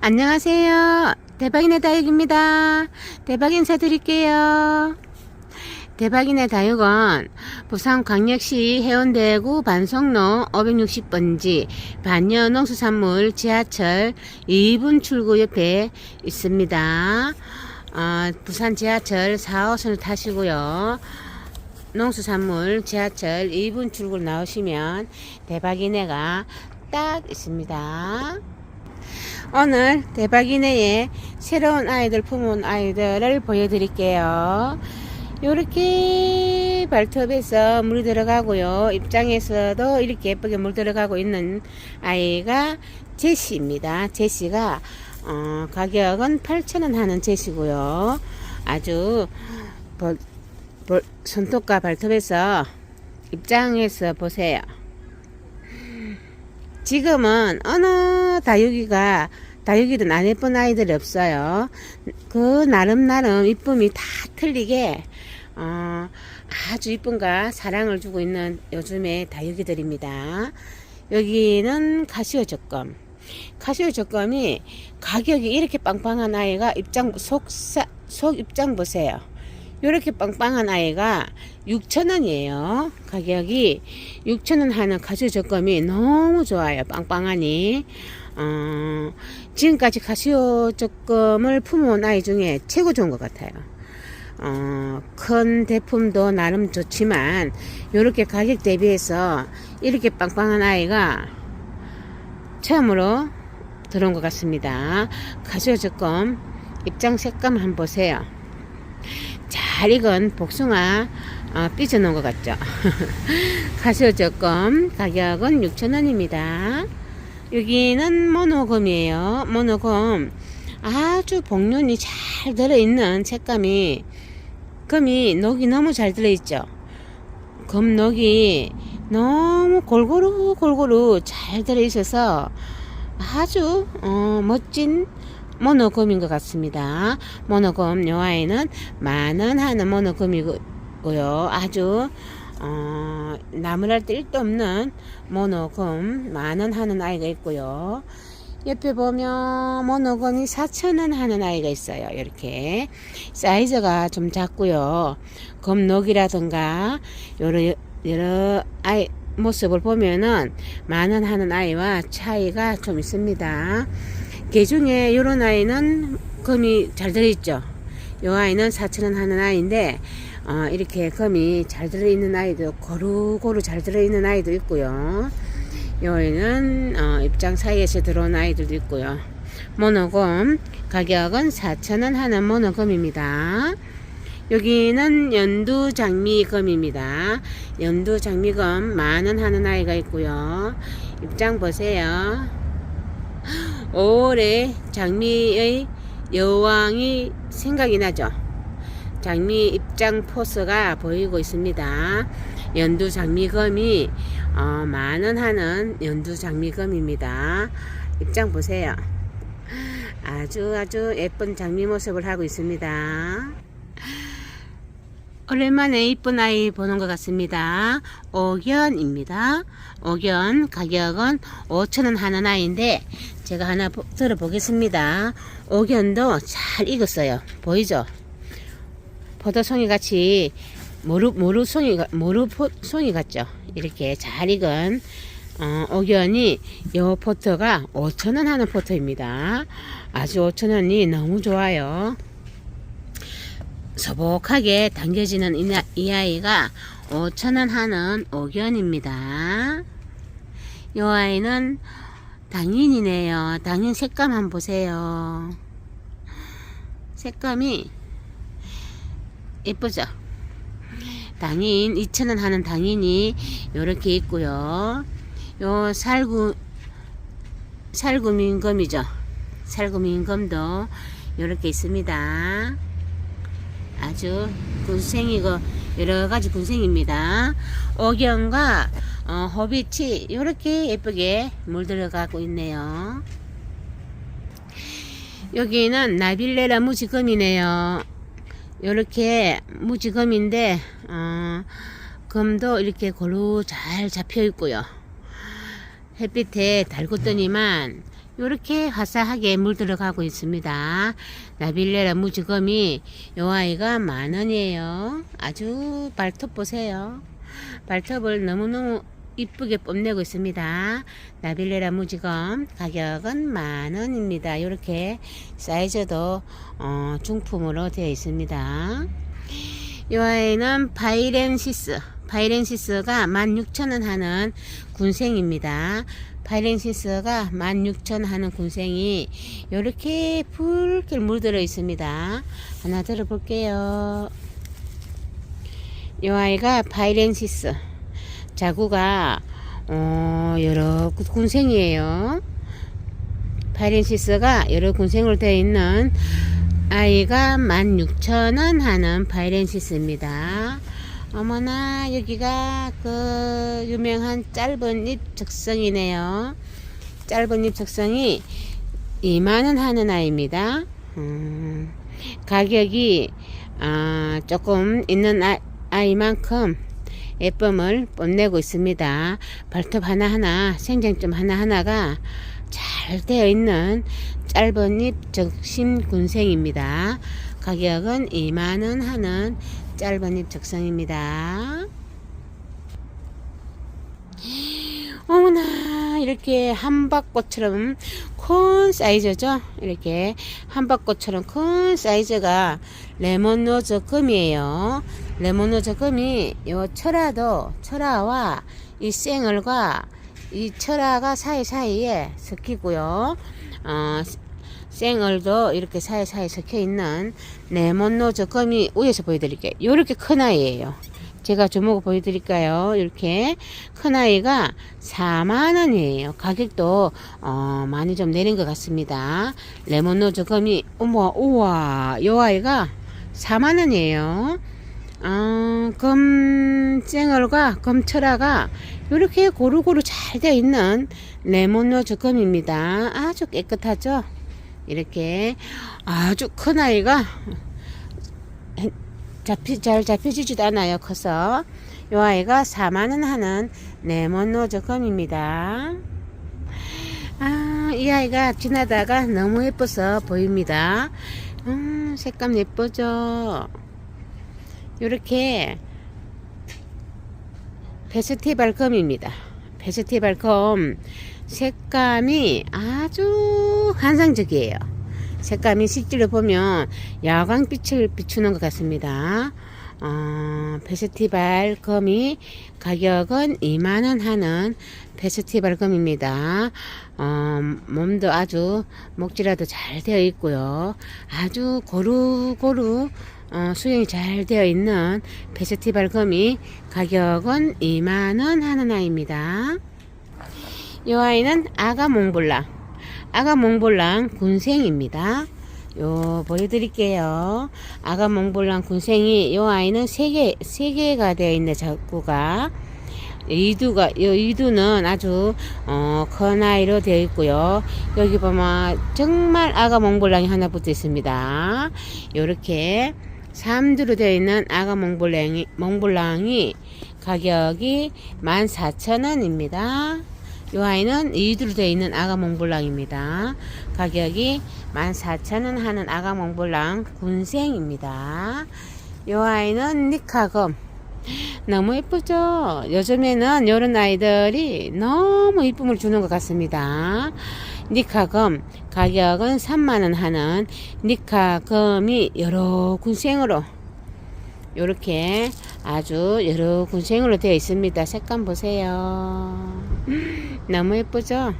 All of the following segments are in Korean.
안녕하세요. 대박이네 다육입니다. 대박 인사드릴게요. 대박이네 다육은 부산광역시 해운대구 반성로 560번지 반려농수산물 지하철 2분 출구 옆에 있습니다. 어, 부산 지하철 4호선을 타시고요. 농수산물 지하철 2분 출구를 나오시면 대박이네가 딱 있습니다. 오늘 대박이네의 새로운 아이들 품은 아이들을 보여드릴게요. 이렇게 발톱에서 물이 들어가고요. 입장에서도 이렇게 예쁘게 물 들어가고 있는 아이가 제시입니다. 제시가 어, 가격은 8,000원 하는 제시고요. 아주 손톱과 발톱에서 입장에서 보세요. 지금은 어느 다육이가 다육이든 안 예쁜 아이들이 없어요. 그 나름 나름 이쁨이 다 틀리게 어, 아주 이쁨과 사랑을 주고 있는 요즘의 다육이들입니다. 여기는 카시오 적금. 카시오 적금이 가격이 이렇게 빵빵한 아이가 입장 속사 속 입장 보세요. 이렇게 빵빵한 아이가 6,000원이에요. 가격이 6,000원 하는 가시오 적금이 너무 좋아요. 빵빵하니. 어, 지금까지 가시오 적금을 품어온 아이 중에 최고 좋은 것 같아요. 어, 큰 대품도 나름 좋지만, 이렇게 가격 대비해서 이렇게 빵빵한 아이가 처음으로 들어온 것 같습니다. 가시오 적금 입장 색감 한번 보세요. 잘 익은 복숭아 어, 삐져 놓은 것 같죠? 가시오 적금 가격은 6,000원입니다. 여기는 모노금이에요. 모노금 아주 복륜이 잘 들어있는 색감이 금이 녹이 너무 잘 들어있죠. 금 녹이 너무 골고루 골고루 잘 들어있어서 아주 어, 멋진 모노금인 것 같습니다. 모노금 요 아이는 만원 하는 모노금이고요. 아주 어, 나무랄 데 1도 없는 모노금 만원 하는 아이가 있고요. 옆에 보면 모노금이 4천원 하는 아이가 있어요. 이렇게 사이즈가 좀 작고요. 금녹이라든가 여러 여러 아이 모습을 보면은 만원 하는 아이와 차이가 좀 있습니다. 개 중에 이런 아이는 금이 잘 들어있죠. 이 아이는 4천원 하는 아이인데 어, 이렇게 금이 잘 들어있는 아이도 고루고루 잘 들어있는 아이도 있고요. 여기는 어, 입장 사이에서 들어온 아이들도 있고요. 모노금 가격은 4,000원 하는 모노금입니다. 여기는 연두 장미금입니다. 연두 장미금 만원 하는 아이가 있고요. 입장 보세요. 올해 장미의 여왕이 생각이 나죠. 장미 입장 포스가 보이고 있습니다. 연두 장미금이 어, 만원 하는 연두 장미금입니다. 입장 보세요. 아주 아주 예쁜 장미 모습을 하고 있습니다. 오랜만에 이쁜 아이 보는 것 같습니다. 오견입니다. 오견 가격은 5천원 하는 아이인데 제가 하나 보- 들어보겠습니다. 오견도 잘 익었어요. 보이죠? 포도송이 같이 모루 모루송이 모루송이 같죠. 이렇게 잘 익은 어, 오견이 요 포트가 5천원 하는 포트입니다. 아주 5천원이 너무 좋아요. 소복하게 당겨지는 이, 나- 이 아이가 5천원 하는 오견입니다. 이 아이는 당인이네요. 당인 색감 한번 보세요. 색감이 예쁘죠? 당인 2,000원 하는 당인이 이렇게 있고요. 요 살구 살구민검이죠. 살구민검도 이렇게 있습니다. 아주 군생이고 여러 가지 군생입니다. 오경과 어, 호빗이 이렇게 예쁘게 물 들어가고 있네요. 여기는 나빌레라 무지금이네요. 이렇게 무지금인데 어, 금도 이렇게 고루 잘 잡혀 있고요. 햇빛에 달궜더니만 이렇게 화사하게 물들어가고 있습니다. 나빌레라 무지검이 요 아이가 만 원이에요. 아주 발톱 보세요. 발톱을 너무너무 이쁘게 뽐내고 있습니다. 나빌레라 무지검 가격은 만 원입니다. 이렇게 사이즈도 어, 중품으로 되어 있습니다. 이 아이는 바이렌시스 바이렌시스가 16,000원 하는 군생입니다. 바이렌시스가 16,000원 하는 군생이 이렇게 붉게 물들어 있습니다. 하나 들어볼게요. 이 아이가 바이렌시스 자구가 어, 여러 군생이에요. 바이렌시스가 여러 군생으로 되어 있는 아이가 16,000원 하는 바이렌시스입니다. 어머나 여기가 그 유명한 짧은 잎 적성이네요. 짧은 잎 적성이 2만원 하는 아이입니다. 음, 가격이 아, 조금 있는 아, 아이만큼 예쁨을 뽐내고 있습니다. 발톱 하나하나 생장점 하나하나가 잘 되어 있는 짧은 잎 적심 군생입니다. 가격은 2만원 하는 짧은 잎 적성입니다. 어머나 이렇게 한박꽃처럼 큰 사이즈죠? 이렇게 한박꽃처럼 큰 사이즈가 레몬로즈 금이에요. 레몬로즈 금이 요 철화도 철화와 이 생얼과 이 철화가 사이사이에 섞이고요. 어, 생얼도 이렇게 사이사이 섞여 있는 레몬로즈 금이 위에서 보여드릴게요 이렇게 큰 아이예요 제가 조목을 보여드릴까요? 이렇게 큰 아이가 4만 원이에요. 가격도 어, 많이 좀 내린 것 같습니다. 레몬노즈 금이 어머 우와 요 아이가 4만 원이에요. 어, 금쟁얼과 금철화가 이렇게 고루고루 잘 되어 있는 레몬노즈 금입니다. 아주 깨끗하죠? 이렇게 아주 큰 아이가 잡히, 잘 잡혀지지도 않아요. 커서. 요 아이가 4만원 하는 레몬노즈 검입니다. 아, 이 아이가 지나다가 너무 예뻐서 보입니다. 음, 색감 예쁘죠? 요렇게 페스티벌 검입니다. 페스티벌 검 색감이 아주 환상적이에요. 색감이 실제로 보면 야광빛을 비추는 것 같습니다. 어, 페스티벌 검이 가격은 2만원 하는 페스티벌 검입니다. 어, 몸도 아주 목질화도 잘 되어 있고요. 아주 고루고루 어, 수영이 잘 되어 있는 페스티벌 검이 가격은 2만원 하는 아이입니다. 이 아이는 아가 몽블랑 아가 몽블랑 군생입니다. 요 보여드릴게요. 아가 몽블랑 군생이 요 아이는 세 개, 세 개가 되어 있네 자꾸가. 이두가 요 이두는 아주 어, 큰 아이로 되어 있고요. 여기 보면 정말 아가 몽블랑이 하나 붙어 있습니다. 요렇게 3두로 되어 있는 아가 몽블랑이 몽블랑이 가격이 14,000원입니다. 이 아이는 2두로 되어 있는 아가 몽블랑입니다. 가격이 14,000원 하는 아가 몽블랑 군생입니다. 이 아이는 니카검. 너무 예쁘죠? 요즘에는 이런 아이들이 너무 이쁨을 주는 것 같습니다. 니카검 가격은 3만원 하는 니카검이 여러 군생으로 이렇게 아주 여러 군생으로 되어 있습니다. 색감 보세요. 너무 예쁘죠?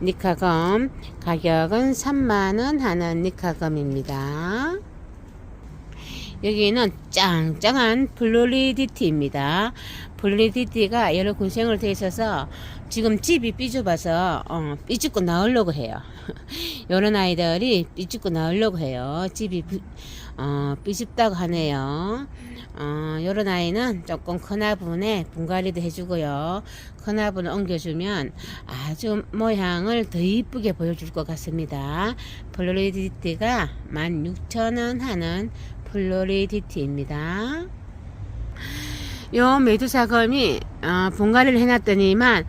니카검 가격은 3만원 하는 니카검입니다. 여기는 짱짱한 블루리디티입니다. 블루리디티가 여러 군생으로 되어 있어서 지금 집이 삐죽어서 어, 삐죽고 나오려고 해요. 이런 아이들이 삐죽고 나오려고 해요. 집이 어, 삐집다고 하네요. 어, 요런 아이는 조금 큰 화분에 분갈이도 해주고요. 큰 화분을 옮겨주면 아주 모양을 더 이쁘게 보여줄 것 같습니다. 플로리디티가 16,000원 하는 플로리디티입니다. 요 메두사검이 어, 분갈이를 해놨더니만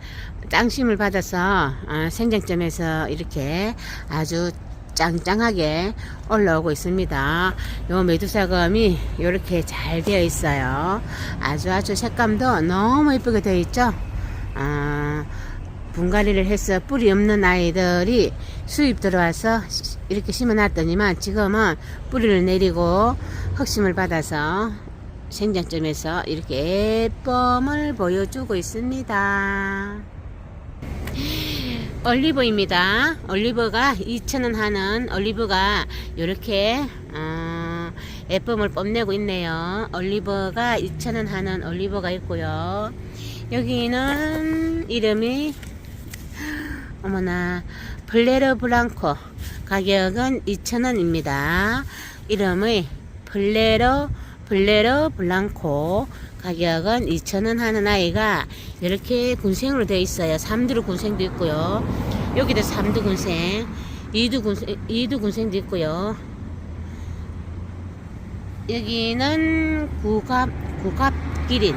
짱심을 받아서 어, 생장점에서 이렇게 아주 짱짱하게 올라오고 있습니다. 요 메두사검이 이렇게 잘 되어 있어요. 아주 아주 색감도 너무 예쁘게 되어 있죠. 아, 분갈이를 해서 뿌리 없는 아이들이 수입 들어와서 시- 이렇게 심어놨더니만 지금은 뿌리를 내리고 흑심을 받아서 생장점에서 이렇게 예쁨을 보여주고 있습니다. 올리브입니다. 올리브가 2,000원 하는 올리브가 이렇게 어, 예쁨을 뽐내고 있네요. 올리브가 2,000원 하는 올리브가 있고요. 여기는 이름이 어머나 블레르 블랑코 가격은 2,000원입니다. 이름의 블레르 블레르 블랑코 가격은 2,000원 하는 아이가 이렇게 군생으로 되어 있어요. 삼두루 군생도 있고요. 여기도 삼두 군생, 이두 군생, 이두 군생도 있고요. 여기는 구갑 구갑기린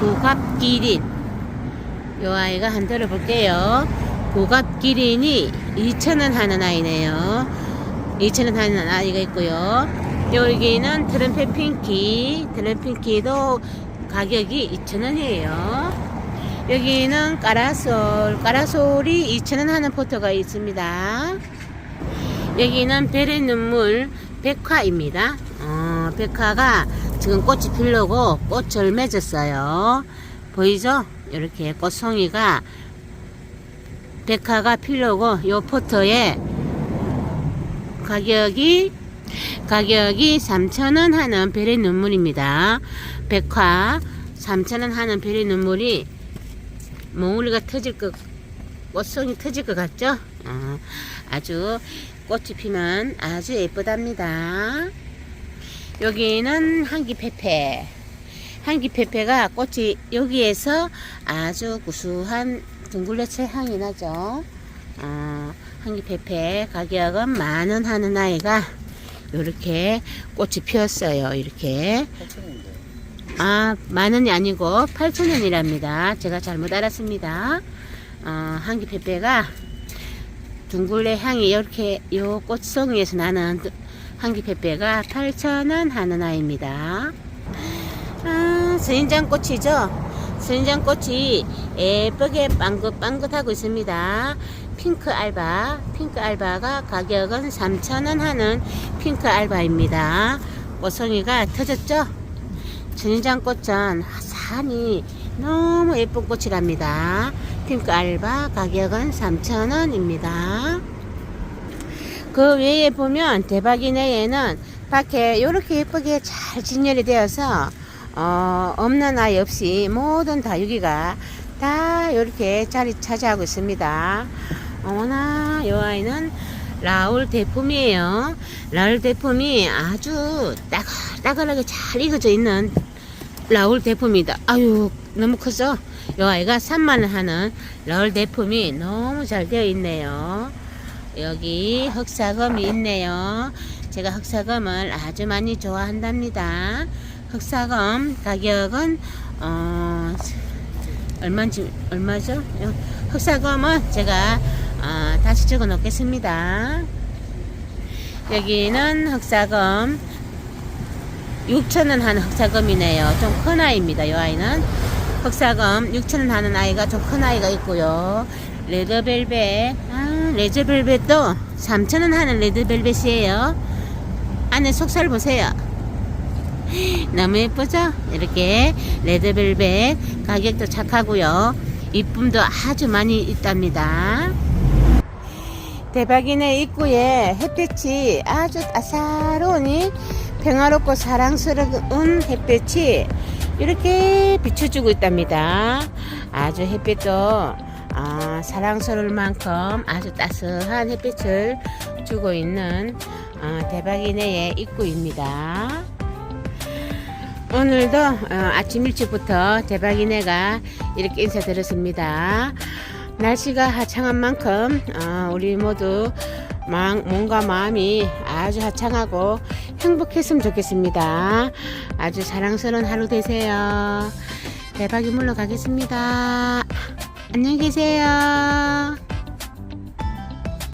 구갑기린 요 아이가 한 들어볼게요. 고갑기린이 2,000원 하는 아이네요. 2,000원 하는 아이가 있고요. 여기는 트럼펫 핑키, 트럼펫 핑키도 가격이 2,000원이에요. 여기는 까라솔, 까라솔이 2,000원 하는 포터가 있습니다. 여기는 별의 눈물 백화입니다. 어, 백화가 지금 꽃이 피려고 꽃을 맺었어요. 보이죠? 이렇게 꽃송이가 백화가 피려고 요 포터에 가격이 가격이 3,000원 하는 별의 눈물입니다. 백화 3,000원 하는 별의 눈물이 몽울이가 터질 것 꽃송이 터질 것 같죠? 어, 아주 꽃이 피면 아주 예쁘답니다. 여기는 한기페페. 한기페페가 꽃이 여기에서 아주 구수한 둥글레체 향이 나죠. 어, 한기페페 가격은 만 원 하는 아이가 이렇게 꽃이 피었어요. 이렇게. 아, 만 원이 아니고 8천 원이랍니다. 제가 잘못 알았습니다. 어, 한기 페페가 둥글레 향이 이렇게 요 꽃송이에서 나는 한기 페페가 8,000원 하는 아이입니다. 아, 서인장 꽃이죠? 서인장 꽃이 예쁘게 빵긋빵긋하고 있습니다. 핑크 알바, 핑크 알바가 가격은 3,000원 하는 핑크 알바입니다. 꽃송이가 터졌죠? 전인장꽃은 산이 너무 예쁜 꽃이랍니다. 핑크 알바 가격은 3,000원입니다. 그 외에 보면 대박이 내에는 밖에 이렇게 예쁘게 잘 진열이 되어서 어, 없는 아이 없이 모든 다육이가 다 이렇게 자리 차지하고 있습니다. 어머나 이 아이는 라울 대품이에요. 라울 대품이 아주 따글따글하게 잘 익어져 있는 라울 대품이다. 아유 너무 크죠? 이 아이가 3만원 하는 라울 대품이 너무 잘 되어 있네요. 여기 흑사검이 있네요. 제가 흑사검을 아주 많이 좋아한답니다. 흑사검 가격은 어, 얼마인지 얼마죠? 어, 흑사검은 제가 어, 다시 적어 놓겠습니다. 여기는 흑사검 6,000원 하는 흑사검이네요. 좀 큰 아이입니다. 이 아이는 흑사검 6,000원 하는 아이가 좀 큰 아이가 있고요. 레드벨벳 아, 레드벨벳도 3,000원 하는 레드벨벳이에요. 안에 속살 보세요. 너무 예쁘죠? 이렇게 레드벨벳 가격도 착하고요. 이쁨도 아주 많이 있답니다. 대박이네 입구에 햇볕이 아주 따사로우니 평화롭고 사랑스러운 햇볕이 이렇게 비춰주고 있답니다. 아주 햇빛도 아, 사랑스러울 만큼 아주 따스한 햇빛을 주고 있는 어, 대박이네의 입구입니다. 오늘도 어, 아침 일찍부터 대박이네가 이렇게 인사드렸습니다. 날씨가 하창한 만큼 어, 우리 모두 마, 몸과 마음이 아주 하창하고 행복했으면 좋겠습니다. 아주 사랑스러운 하루 되세요. 대박이 물러가겠습니다. 안녕히 계세요.